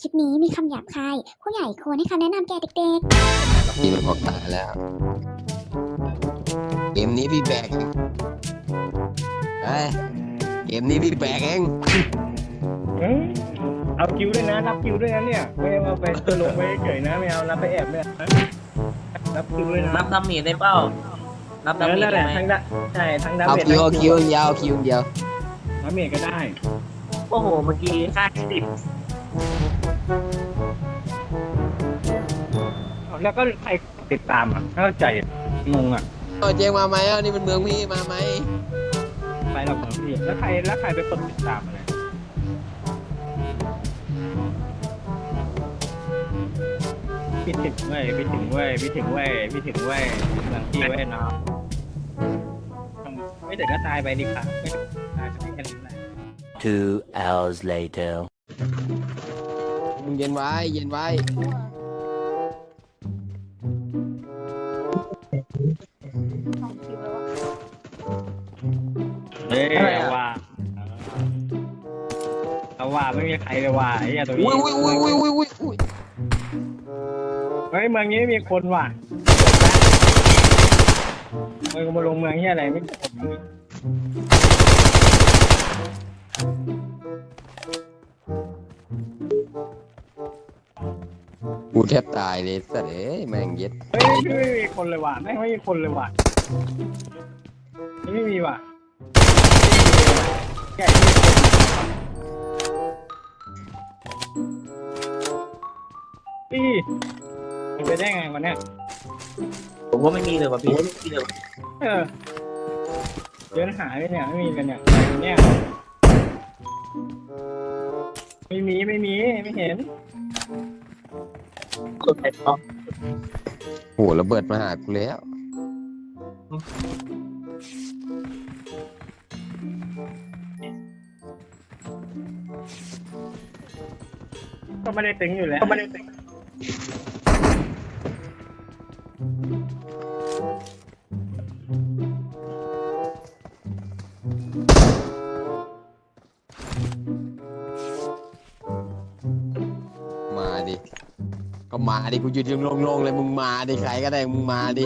คลิปนี้มีคำหยาบคาย ผู้ใหญ่ควรให้คำแนะนำแก่เด็กพี่มันบอกตายแล้ว เกมนี้พี่แบกเองเอ้ยเกมนี้พี่แบกเอง เอ้ยเอาคิวด้วยนะ รับคิวด้วยนะเนี่ย ไม่เอาไปตลกไปเฉยๆนะ ไม่เอารับไปแอบเนี่ยรับคิวด้วยนะรับดาเมจได้เปล่ารับเอดาอเมจนั่นแหได้ละไหมทั้งดะใช่ทั้งดาเอาเมจคิวเอาคิวเดียวเอาคิวเดียว ดาเมจก็ได้ โอ้โห เมื่อกี้ค่าสิบ แล้วก็ใครติดตามอะเข้าใจงงอะเอาเจงมาไหมอะนี่มันเมืองพี่มาไหมไปหรอกเหรอพี่แล้วใครแล้วใครไปกดติดตามอะไรพี่ถึงเว้ยพี่ถึงเว้ยพี่ถึงเว้ยพี่ถึงเว้ยหลังพี่เว้ยเนาะไม่ถึงก็ตายไปดีครับไม่ถึงตายจะไม่แค่นี้แหละ Two hours later. มึงเย็นไว้ เย็นไว้เฮ้ยเอาว่าเอาว่าไม่มีใครเลยว่าไอ้เหี้ยตัวนี้อุ้ยอุ้ยอุ้ยอุ้ยอุ้ยอุ้ยเฮ้ยเมืองนี้ไม่มีคนว่ะเมืองมาลงเมืองที่อะไรไม่มี กูแทบตายเลยสัตว์เอ้ยแม่งเย็ดเฮ้ยไม่มีคนเลยว่ะไม่งไม่มีคนเลยว่ะไม่มีว่ะแกไม่มีคนพี่มันไปได้ไงวะเนี่ยผมว่าไม่มีเลยว่ะพี่เออเดินหายไปเนี่ยไม่มีกันเนี่ยเนี่ยไม่มีไม่มีไม่เห็น คนไทยต้อโหระเบิดมาหากูแล้ว ก็ไม่ได้ตึงอยู่แล้วก็ไม่ได้ตึง มาดิกูยืนยังโลงๆเลยมึงมาดิใครก็ได้มึงมาดิ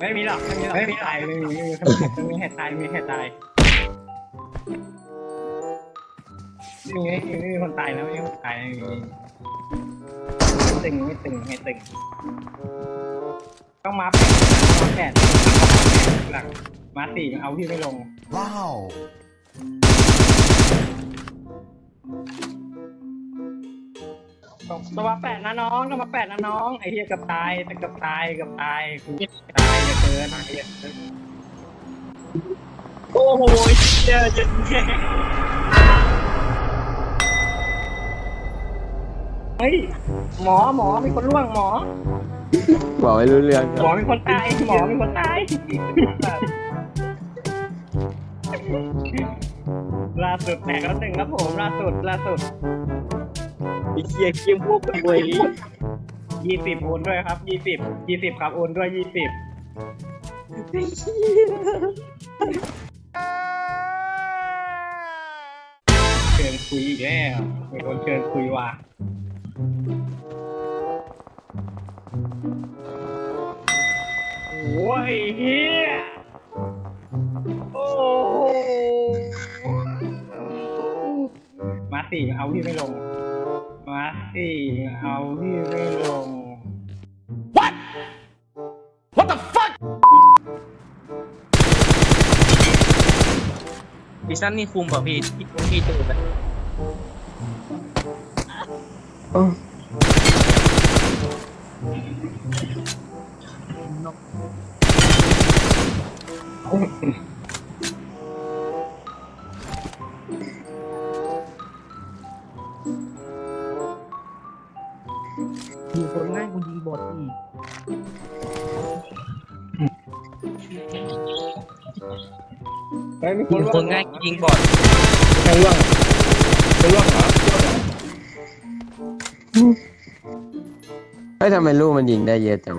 ไม่มีหรอกไม่มีหรอกไม่มีตายไม่มีไม่มีไม่มีเหตุตายไม่มีเหตุตายไม่มีไม่มีคนตายแล้วไม่มีคนตายไม่มีไม่ตึงไม่ตึงไม่ตึงต้องมาแปดมาแปดหลังมาสี่มันเอาพี่ไม่ลง Wow. ต้อง ต้องมาแปดนะน้องต้องมาแปดนะน้องไอ้เหี้ยกับตายแต่กับตายกับตายกูตายเหลือเกินไอ้เหี้ยโอ้โหเจอจนแย่เฮ้ยหมอหมอมีคนล่วงหมอ บอกไม่รู้เรื่องหมอมีคนตายหมอมีคนตายล่าสุดแตกแล้วหนึ่งครับผมล่าสุดล่าสุด อ้เคียเคียมพวกรวยยี่สิบโอนด้วยครับยี่สิบยี่สิบครับโอนด้วยยี่สิบเชิญคุยอีกแล้วมีคนเชิญคุยว่ะโอ้ยเฮียโอ้โหมาสี่เอาพี่ไม่ลง มาสี่เอาพี่ไม่ลงดิฉันนี่คุมป่ะพี่ที่พี่เจอไปโอ้ย มีคนงคว่านง่ายยิงบอดใครว่างใครว่างเหรอไฮ้ทำไมลูกมันยิงได้เยอะจัง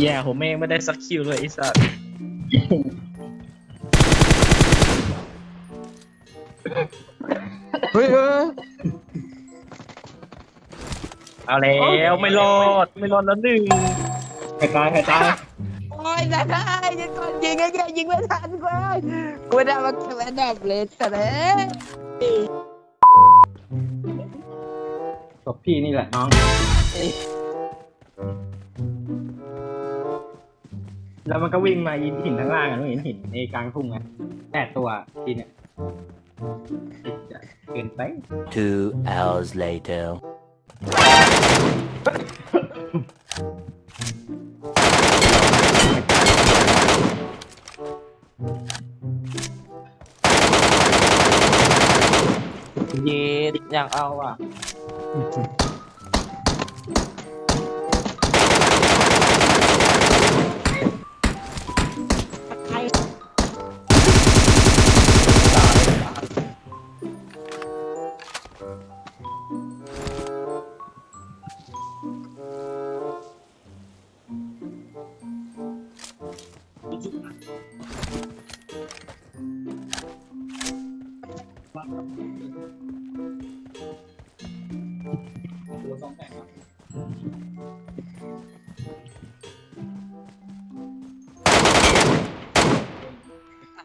แย่ผมเองไม่ได้สักคิวเลยไอ้สัสเฮ้ยเออ เอาแล้วไม่รอดไม่รอดแล้วหนึ่งใครตายใครตายโอ้ยได้ได้ยิงก่อนยิงไอ้แกยิงไม่ทันกูเลยกูไม่ได้มาเก็บอันดับเลยแต่เลยศพพี่นี่แหละน้อง แล้วมันก็วิ่งมายินหินข้างล่างอะไม่เห็นหินในกลางทุ่งอะแปดตัวทีเนี่ยเกินไป Two hours later. เย็ดอยางเอาอะ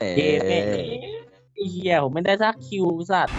เอ๊เย็ดแม่ะไอ้เหี้ยผมไม่ได้สักคิวสัตว์